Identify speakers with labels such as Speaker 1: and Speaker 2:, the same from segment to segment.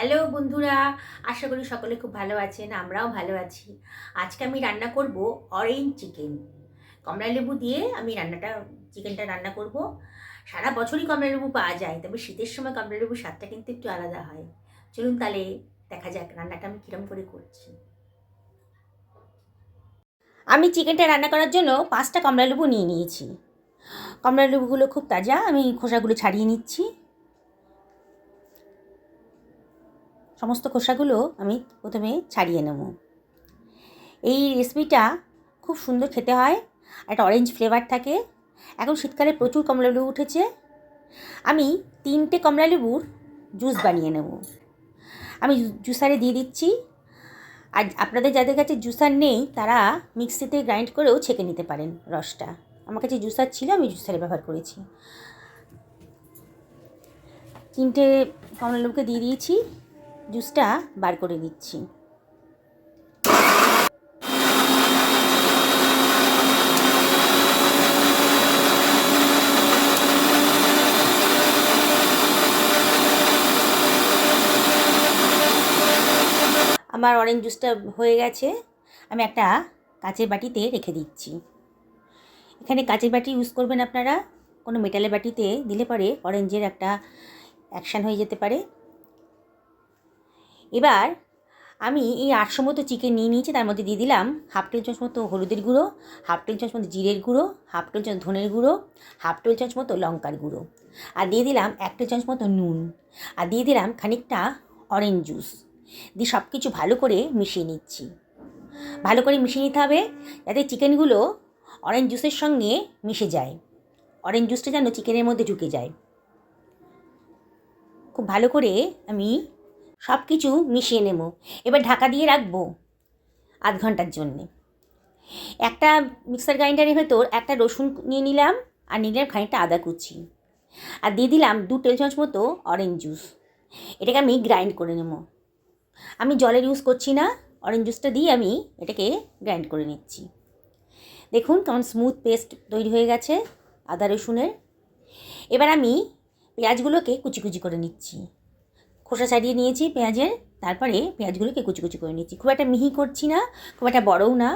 Speaker 1: Hello বন্ধুরা, আশা করি সকলে খুব ভালো আছেন, আমরাও ভালো আছি। আজকে আমি রান্না করব অরেঞ্জ চিকেন কমলা লেবু দিয়ে আমি রান্নাটা চিকেনটা রান্না করব। সারা বছরই কমলা লেবু পাওয়া যায়, তবে শীতের সময় কমলা লেবুর স্বাদটা কিন্তু একটু আলাদা হয়। চলুন তাহলে দেখা যাক রান্নাটা আমি কীরকম করে করছি। আমি চিকেনটা রান্না করার জন্য পাঁচটা কমলা লেবু নিয়ে নিয়েছি। কমলা লেবুগুলো খুব তাজা, আমি খোসাগুলো ছাড়িয়ে নিচ্ছি। সমস্ত খোসাগুলো আমি প্রথমে ছাড়িয়ে নেব। এই রেসিপিটা খুব সুন্দর খেতে হয়, একটা অরেঞ্জ ফ্লেভার থাকে। এখন শীতকালে প্রচুর কমলালেবু উঠেছে। আমি তিনটে কমলালেবুর জুস বানিয়ে নেব। আমি জুসারে দিয়ে দিচ্ছি। আর আপনাদের যাদের কাছে জুসার নেই, তারা মিক্সিতে গ্রাইন্ড করেও ছেঁকে নিতে পারেন রসটা। আমার কাছে জুসার ছিল, আমি জুসারে ব্যবহার করেছি। তিনটে কমলালেবুকে দিয়ে দিয়েছি। জুসটা বার করে দিচ্ছি আমার অরেঞ্জ জুসটা হয়ে গেছে। আমি একটা কাঁচের বাটিতে রেখে দিচ্ছি। এখানে কাঁচের বাটি ইউজ করবেন আপনারা। কোনো মেটালের বাটিতে দিলে পরে অরেঞ্জের একটা অ্যাকশান হয়ে যেতে পারে। এবার আমি এই আটশো মতো চিকেন নিয়ে নিয়েছি, তার মধ্যে দিয়ে দিলাম হাফ টেবিল চামচ মতো হলুদের গুঁড়ো, হাফ টেবিল চামচ মতো জিরের গুঁড়ো, হাফ টেবিল চামচ ধনের গুঁড়ো, হাফ টেবিল চামচ মতো লঙ্কার গুঁড়ো। আর দিয়ে দিলাম এক টেবিল চামচ মতো নুন। আর দিয়ে দিলাম খানিকটা অরেঞ্জ জুস দিয়ে সব কিছু ভালো করে মিশিয়ে নিচ্ছি। ভালো করে মিশিয়ে নিতে হবে যাতে চিকেনগুলো অরেঞ্জ জুসের সঙ্গে মিশে যায়। অরেঞ্জ জুসটা যেন চিকেনের মধ্যে ঢুকে যায়। খুব ভালো করে আমি সব কিছু মিশিয়ে নেব। এবার ঢাকা দিয়ে রাখব আধ ঘণ্টার জন্যে। একটা মিক্সার গ্রাইন্ডারের ভেতর একটা রসুন নিয়ে নিলাম আর নিলাম খানিকটা আদা কুচি। আর দিয়ে দিলাম দু টেবিল চামচ মতো অরেঞ্জ জুস এটাকে আমি গ্রাইন্ড করে নেব। আমি জলের ইউজ করছি না অরেঞ্জ জুসটা দিয়ে আমি এটাকে গ্রাইন্ড করে নিচ্ছি। দেখুন কেমন স্মুথ পেস্ট তৈরি হয়ে গেছে আদা রসুনের। এবার আমি পেঁয়াজগুলোকে কুচি কুচি করে নিচ্ছি। খোসা ছাড়িয়ে নিয়েছি পেঁয়াজের, তারপরে পেঁয়াজগুলোকে কুচি কুচি করে নিয়েছি খুব একটা মিহি করছি না, খুব একটা বড়ও না।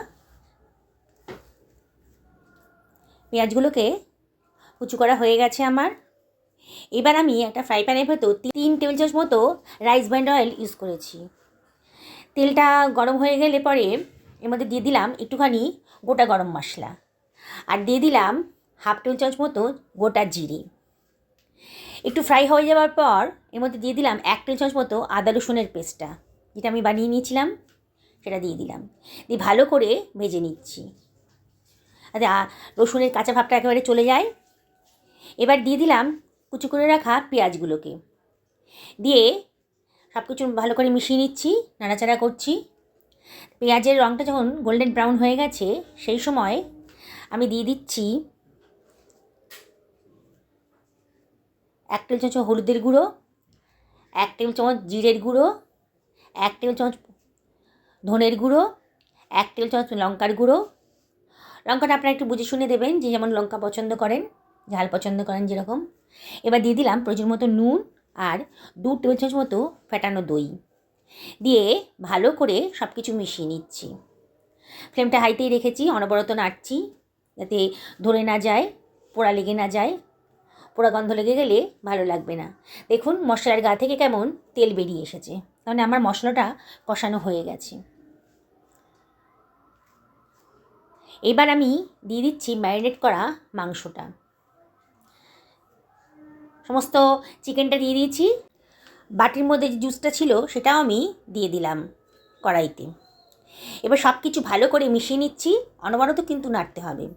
Speaker 1: পেঁয়াজগুলোকে কুচু করা হয়ে গেছে আমার। এবার আমি একটা ফ্রাই প্যানের ভেতর তিন টেবিল চামচ মতো রাইস ব্র্যান্ড অয়েল ইউজ করেছি। তেলটা গরম হয়ে গেলে পরে এর মধ্যে দিয়ে দিলাম একটুখানি গোটা গরম মশলা। আর দিয়ে দিলাম হাফ টেবিল চামচ মতো গোটা জিরে। একটু ফ্রাই হয়ে যাওয়ার পর, এর মধ্যে দিয়ে দিলাম এক টেবিল চামচ মতো আদা রসুনের পেস্টটা। যেটা আমি বানিয়ে নিয়েছিলাম, সেটা দিয়ে দিলাম। দিয়ে ভালো করে ভেজে নিচ্ছি। আচ্ছা রসুনের কাঁচা ভাবটা একেবারে চলে যায়। এবার দিয়ে দিলাম কুচু করে রাখা পেঁয়াজগুলোকে। দিয়ে সব কিছু ভালো করে মিশিয়ে নিচ্ছি, নাড়াচাড়া করছি। পেঁয়াজের রঙটা যখন গোল্ডেন ব্রাউন হয়ে গেছে, সেই সময় আমি দিয়ে দিচ্ছি এক টেবিল চামচ হলুদের গুঁড়ো, এক টেবিল চামচ জিরের গুঁড়ো, এক টেবিল চামচ ধনের গুঁড়ো, এক টেবিল চামচ লঙ্কার গুঁড়ো। লঙ্কাটা আপনারা একটু বুঝে শুনে দেবেন যে যেমন লঙ্কা পছন্দ করেন, ঝাল পছন্দ করেন যেরকম। এবার দিয়ে দিলাম প্রচুর মতো নুন আর দু টেবিল চামচ মতো ফেটানো দই। দিয়ে ভালো করে সব কিছু মিশিয়ে নিচ্ছি। ফ্লেমটা হাইতেই রেখেছি, অনবরত নাড়ছি যাতে ধরে না যায়, পোড়া লেগে না যায়। পোড়া গন্ধ লেগে গেলে ভালো লাগবে না। দেখুন, মশলার গা থেকে কেমন তেল বেরিয়ে এসেছে। তাহলে আমার মশলাটা কষানো হয়ে গেছে। এবার আমি দিয়ে দিচ্ছি ম্যারিনেট করা মাংসটা। সমস্ত চিকেনটা দিয়ে দিয়েছি। বাটির মধ্যে যে জুসটা ছিল, সেটাও আমি দিয়ে দিলাম কড়াইতে। এবার সব কিছু ভালো করে মিশিয়ে নিচ্ছি। অনবরত কিন্তু নাড়তে হবে।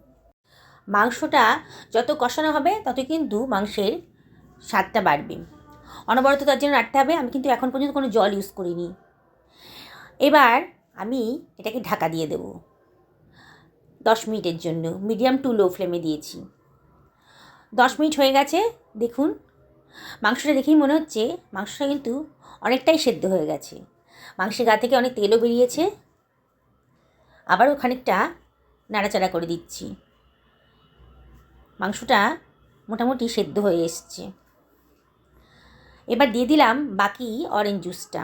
Speaker 1: মাংসটা যত কষানো হবে, তত কিন্তু মাংসের স্বাদটা বাড়বে। অনবরত তার জন্য রাখতে হবে। আমি কিন্তু এখন পর্যন্ত কোনো জল ইউজ করিনি। এবার আমি এটাকে ঢাকা দিয়ে দেব। দশ মিনিটের জন্য। মিডিয়াম টু লো ফ্লেমে দিয়েছি। দশ মিনিট হয়ে গেছে। দেখুন, মাংসটা দেখেই মনে হচ্ছে মাংসটা কিন্তু অনেকটাই সেদ্ধ হয়ে গেছে। মাংসের গা থেকে অনেক তেলও বেরিয়েছে। আবারও খানিকটা নাড়াচাড়া করে দিচ্ছি। মাংসটা মোটামুটি সেদ্ধ হয়ে এসছে। এবার দিয়ে দিলাম বাকি অরেঞ্জ জুসটা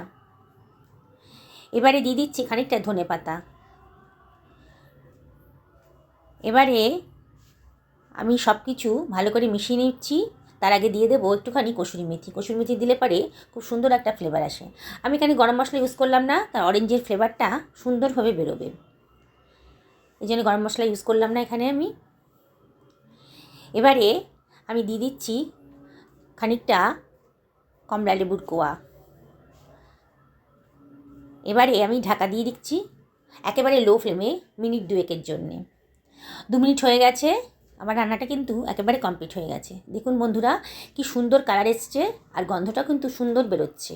Speaker 1: এবারে দিয়ে দিচ্ছি খানিকটা ধনে পাতা। এবারে আমি সব কিছু ভালো করে মিশিয়ে নিচ্ছি। তার আগে দিয়ে দেবো একটুখানি কসুরি মেথি। কসুরি মেথি দিলে পরে খুব সুন্দর একটা ফ্লেভার আসে। আমি এখানে গরম মশলা ইউজ করলাম না, তার অরেঞ্জের ফ্লেভারটা সুন্দরভাবে বেরোবে। এই জন্য গরম মশলা ইউজ করলাম না এখানে আমি। এবারে আমি দিয়ে দিচ্ছি খানিকটা কমলা লেবুর কোয়া এবারে আমি ঢাকা দিয়ে দিচ্ছি একেবারে লো ফ্লেমে মিনিট দুয়েকের জন্যে। দু মিনিট হয়ে গেছে, আমার রান্নাটা কিন্তু একেবারে কমপ্লিট হয়ে গেছে। দেখুন বন্ধুরা, কি সুন্দর কালার এসছে আর গন্ধটা কিন্তু সুন্দর বেরোচ্ছে।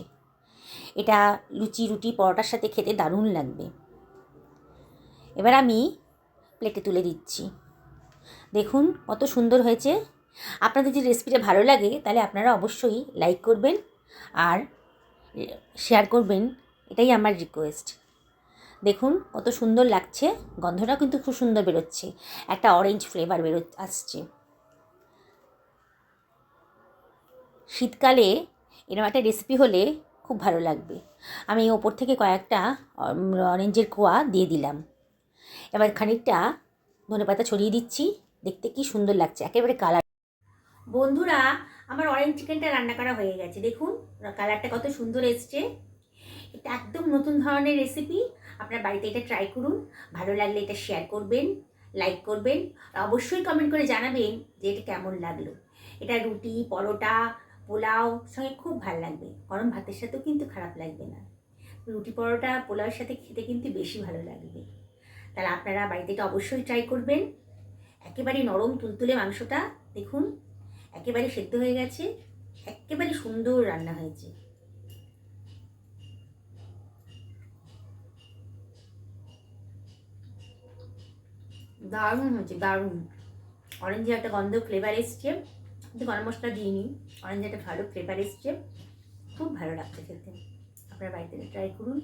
Speaker 1: এটা লুচি, রুটি, পরোটার সাথে খেতে দারুণ লাগবে। এবার আমি প্লেটে তুলে দিচ্ছি। দেখুন কত সুন্দর হয়েছে। আপনাদের যদি রেসিপিটা ভালো লাগে, তাহলে আপনারা অবশ্যই লাইক করবেন আর শেয়ার করবেন। এটাই আমার রিকোয়েস্ট দেখুন কত সুন্দর লাগছে গন্ধটা কিন্তু খুব সুন্দর বেরোচ্ছে। একটা অরেঞ্জ ফ্লেভার বেরো, আসছে। শীতকালে এরকম একটা রেসিপি হলে খুব ভালো লাগবে। আমি ওপর থেকে কয়েকটা অরেঞ্জের কোয়া দিয়ে দিলাম। এবার খানিকটা ধনেপাতা ছড়িয়ে দিচ্ছি। দেখতে কি সুন্দর লাগছে, একেবারে কালার বন্ধুরা, আমার অরেঞ্জ চিকেনটা রান্না করা হয়ে গেছে। দেখুন কালারটা কত সুন্দর এসছে। এটা একদম নতুন ধরনের রেসিপি আপনার বাড়িতে এটা ট্রাই করুন। ভালো লাগলে এটা শেয়ার করবেন লাইক করবেন অবশ্যই কমেন্ট করে জানাবেন যে এটা কেমন লাগল। এটা রুটি, পরোটা, পোলাও, সঙ্গে খুব ভালো লাগবে। গরম ভাতের সাথেও কিন্তু খারাপ লাগবে না। রুটি, পরোটা পোলাওর সাথে খেতে কিন্তু বেশি ভালো লাগবে। তাহলে আপনারা বাড়িতে এটা অবশ্যই ট্রাই করবেন। একেবারে নরম তুলতুলে মাংসটা, দেখুন, একেবারে সেদ্ধ হয়ে গেছে, একেবারে সুন্দর রান্না হয়েছে। দারুণ হয়েছে, দারুণ। অরেঞ্জের একটা গন্ধ ফ্লেভার এসছে। কিন্তু গরম মশলা দিইনি অরেঞ্জের একটা ভালো ফ্লেভার এসছে। খুব ভালো লাগছে খেতে। আপনার বাড়িতে ট্রাই করুন।